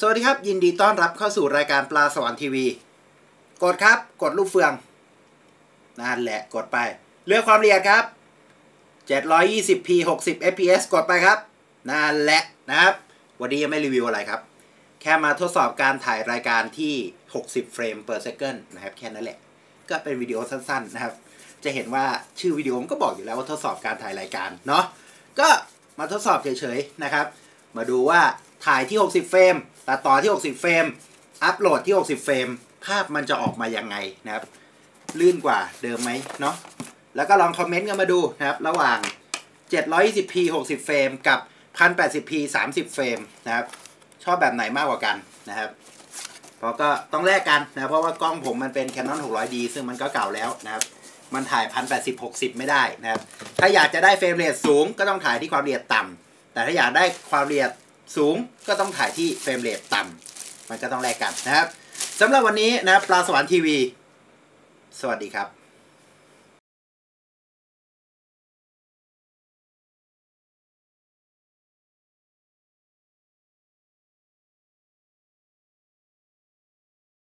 สวัสดีครับ ยินดีต้อนรับเข้าสู่รายการปลาสวรรค์ทีวี กดครับ กดลูกเฟืองนั่นแหละกดไป เลือกความละเอียดครับ 720p 60 fps กดไปครับนั่นแหละนะครับ วันนี้ยังไม่รีวิวอะไรครับ แค่มาทดสอบการถ่ายรายการที่ 60 เฟรม per second นะครับ แค่นั้นแหละ ก็เป็นวิดีโอสั้นๆนะครับ จะเห็นว่าชื่อวิดีโอมันก็บอกอยู่แล้วว่าทดสอบการถ่ายรายการเนาะก็มาทดสอบเฉยๆนะครับ มาดูว่าถ่ายที่ 60 เฟรม ตัดต่อที่ 60 เฟรม อัปโหลดที่ 60 เฟรม ภาพมันจะออกมายังไงนะครับ ลื่นกว่าเดิมไหมเนาะ แล้วก็ลองคอมเมนต์กันมาดูนะครับ ระหว่าง 720p 60 เฟรม กับ 1080p 30 เฟรมนะครับ ชอบแบบไหนมากกว่ากันนะครับเพราะก็ต้องแลกกันนะเพราะว่ากล้องผมมันเป็น Canon 600D ซึ่งมันก็เก่าแล้วนะครับ มันถ่าย 1080 60 ไม่ได้นะครับ ถ้าอยากจะได้เฟรมเรทสูงก็ต้องถ่ายที่ความละเอียดต่ำแต่ถ้าอยากได้ความละเอียด สูงก็ต้องถ่ายที่เฟรมเรทต่ำมันก็ต้องแลกกันนะครับสำหรับวันนี้นะปลาสวรรค์ทีวี สวัสดีครับ